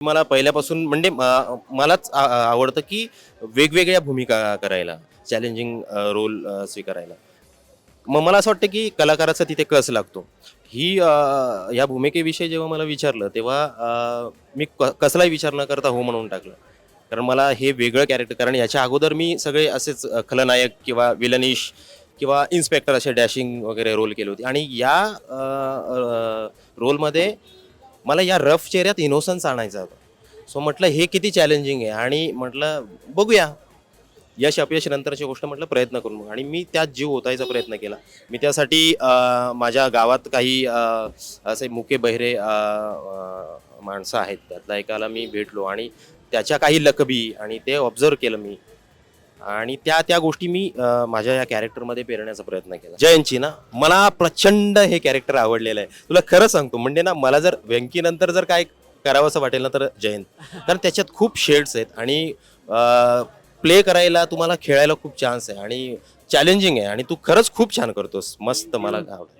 मला पहिल्यापासून म्हणजे मलाच आ- आवडतं की वेगवेगळ्या भूमिका करायला चॅलेंजिंग रोल स्वीकारायला. मग मला असं वाटतं की कलाकाराचा तिथे कस लागतो? ही या भूमिकेविषयी जेव्हा मला विचारलं तेव्हा मी क कसलाही विचार न करता हो म्हणून टाकलं. कारण मला हे वेगळं कॅरेक्टर कारण याच्या अगोदर मी सगळे असेच खलनायक किंवा विलनिश किंवा इन्स्पेक्टर असे डॅशिंग वगैरे रोल केले होते. आणि या रोलमध्ये मला या रफ चेहऱ्यात इनोसन्स आणायचा होता. सो म्हटलं हे किती चॅलेंजिंग आहे? आणि म्हटलं बघूया. यश अपयश नंतरची गोष्ट म्हटलं प्रयत्न करून मग आणि मी त्यात जीव ओतायचा प्रयत्न केला. मी त्यासाठी माझ्या गावात काही असे मुके बहिरे माणसं आहेत. त्यातला एकाला मी भेटलो आणि त्याच्या काही लकबी आणि ते ऑब्झर्व केलं मी. आणि त्या त्या गोष्टी मी अं, माझ्या या कॅरेक्टरमध्ये पेरण्याचा प्रयत्न केला. जयंतची ना मला प्रचंड हे कॅरेक्टर आवडलेलं आहे. तुला खरं सांगतो म्हणजे ना मला जर व्यंकीनंतर जर काय करावंसं वाटेल ना तर जयंत. कारण त्याच्यात खूप शेड्स आहेत आणि प्ले करायला तुम्हाला खेळायला खूप चान्स आहे आणि चॅलेंजिंग आहे आणि तू खरंच खूप छान करतोस. मस्त मला आवडतं